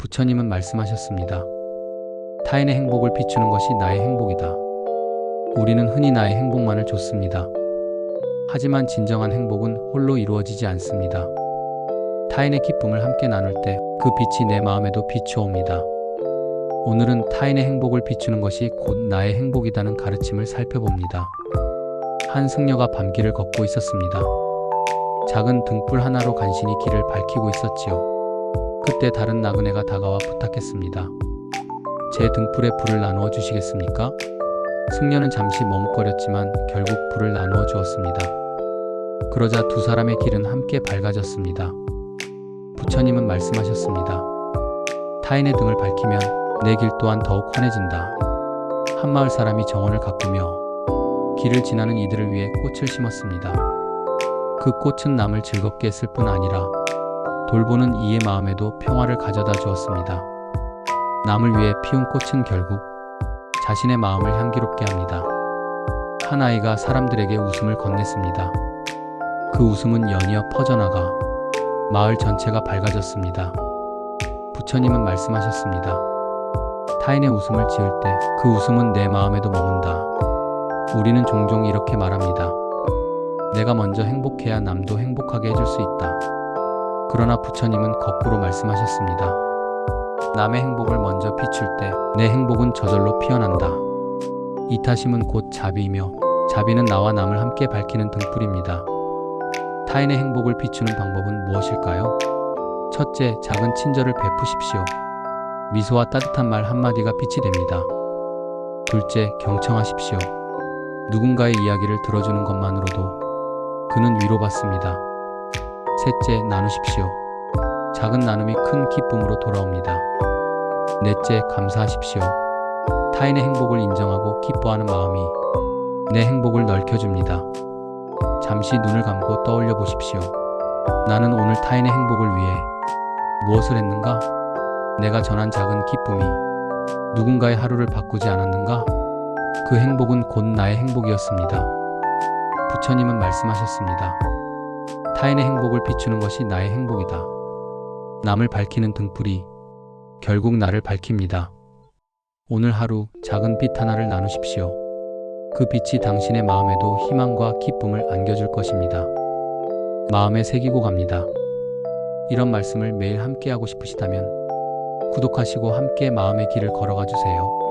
부처님은 말씀하셨습니다. 타인의 행복을 비추는 것이 나의 행복이다. 우리는 흔히 나의 행복만을 줬습니다. 하지만 진정한 행복은 홀로 이루어지지 않습니다. 타인의 기쁨을 함께 나눌 때 그 빛이 내 마음에도 비추옵니다. 오늘은 타인의 행복을 비추는 것이 곧 나의 행복이다는 가르침을 살펴봅니다. 한 승려가 밤길을 걷고 있었습니다. 작은 등불 하나로 간신히 길을 밝히고 있었지요. 그때 다른 나그네가 다가와 부탁했습니다. 제 등불에 불을 나누어 주시겠습니까? 승려는 잠시 머뭇거렸지만 결국 불을 나누어 주었습니다. 그러자 두 사람의 길은 함께 밝아졌습니다. 부처님은 말씀하셨습니다. 타인의 등을 밝히면 내 길 또한 더욱 환해진다. 한 마을 사람이 정원을 가꾸며 길을 지나는 이들을 위해 꽃을 심었습니다. 그 꽃은 남을 즐겁게 했을 뿐 아니라 돌보는 이의 마음에도 평화를 가져다 주었습니다. 남을 위해 피운 꽃은 결국 자신의 마음을 향기롭게 합니다. 한 아이가 사람들에게 웃음을 건넸습니다. 그 웃음은 연이어 퍼져나가 마을 전체가 밝아졌습니다. 부처님은 말씀하셨습니다. 타인의 웃음을 지을 때 그 웃음은 내 마음에도 머문다. 우리는 종종 이렇게 말합니다. 내가 먼저 행복해야 남도 행복하게 해줄 수 있다. 그러나 부처님은 거꾸로 말씀하셨습니다. 남의 행복을 먼저 비출 때 내 행복은 저절로 피어난다. 이타심은 곧 자비이며 자비는 나와 남을 함께 밝히는 등불입니다. 타인의 행복을 비추는 방법은 무엇일까요? 첫째, 작은 친절을 베푸십시오. 미소와 따뜻한 말 한마디가 빛이 됩니다. 둘째, 경청하십시오. 누군가의 이야기를 들어주는 것만으로도 그는 위로받습니다. 셋째, 나누십시오. 작은 나눔이 큰 기쁨으로 돌아옵니다. 넷째, 감사하십시오. 타인의 행복을 인정하고 기뻐하는 마음이 내 행복을 넓혀줍니다. 잠시 눈을 감고 떠올려 보십시오. 나는 오늘 타인의 행복을 위해 무엇을 했는가? 내가 전한 작은 기쁨이 누군가의 하루를 바꾸지 않았는가? 그 행복은 곧 나의 행복이었습니다. 부처님은 말씀하셨습니다. 타인의 행복을 비추는 것이 나의 행복이다. 남을 밝히는 등불이 결국 나를 밝힙니다. 오늘 하루 작은 빛 하나를 나누십시오. 그 빛이 당신의 마음에도 희망과 기쁨을 안겨줄 것입니다. 마음에 새기고 갑니다. 이런 말씀을 매일 함께 하고 싶으시다면 구독하시고 함께 마음의 길을 걸어가 주세요.